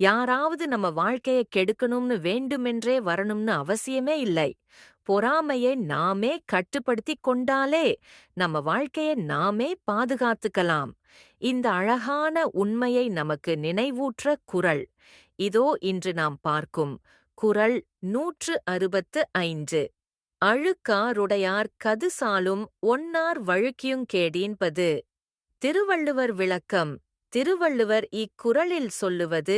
யாராவது நம்ம வாழ்க்கையை கெடுக்கணும்னு வேண்டுமென்றே வரணும்னு அவசியமே இல்லை. பொறாமையை நாமே கட்டுப்படுத்திக் கொண்டாலே நம்ம வாழ்க்கையை நாமே பாதுகாத்துக்கலாம். இந்த அழகான உண்மையை நமக்கு நினைவூற்ற குறள் இதோ இன்று நாம் பார்க்கும் குறள் நூற்று அறுபத்து ஐந்து. அழுக்காருடையார் கதுசாலும் ஒன்னார் வழுக்கியுங் கேடீன்பது. திருவள்ளுவர் விளக்கம். திருவள்ளுவர் இக்குறளில் சொல்லுவது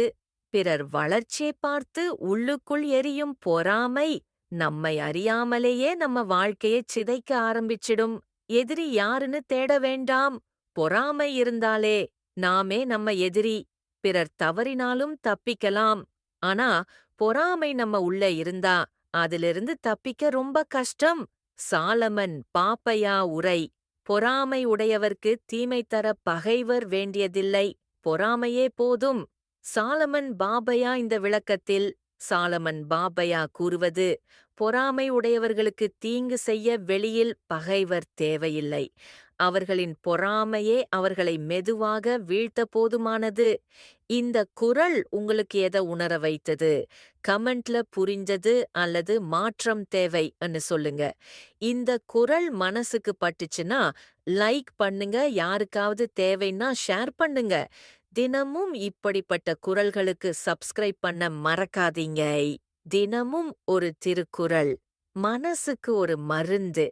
பிறர் வளர்ச்சியை பார்த்து உள்ளுக்குள் எரியும் பொறாமை நம்மை அறியாமலேயே நம்ம வாழ்க்கையை சிதைக்க ஆரம்பிச்சிடும். எதிரி யாருன்னு தேட வேண்டாம். பொறாமை இருந்தாலே நாமே நம்ம எதிரி. பிறர் தவறினாலும் தப்பிக்கலாம். ஆனா பொறாமை நம்ம உள்ள இருந்தா அதிலிருந்து தப்பிக்க ரொம்ப கஷ்டம். சாலமன் பாப்பையா உரை. பொறாமை உடையவர்க்கு தீமை தர பகைவர் வேண்டியதில்லை. பொறாமையே போதும். சாலமன் பாபையா இந்த விளக்கத்தில் சாலமன் பாபையா கூறுவது பொறாமை உடையவர்களுக்கு தீங்கு செய்ய வெளியில் பகைவர் தேவையில்லை. அவர்களின் பொறாமையே அவர்களை மெதுவாக வீழ்த்த போதுமானது இந்த குறள் உங்களுக்கு எதை உணர வைத்தது? கமெண்ட்ல புரிஞ்சது அல்லது மாற்றம் தேவைன்னு சொல்லுங்க. இந்த குறள் மனசுக்கு பட்டுச்சுன்னா லைக் பண்ணுங்க. யாருக்காவது தேவைன்னா ஷேர் பண்ணுங்க. தினமும் இப்படிப்பட்ட குறள்களுக்கு சப்ஸ்கிரைப் பண்ண மறக்காதீங்க. தினமும் ஒரு திருக்குறள். மனசுக்கு ஒரு மருந்து.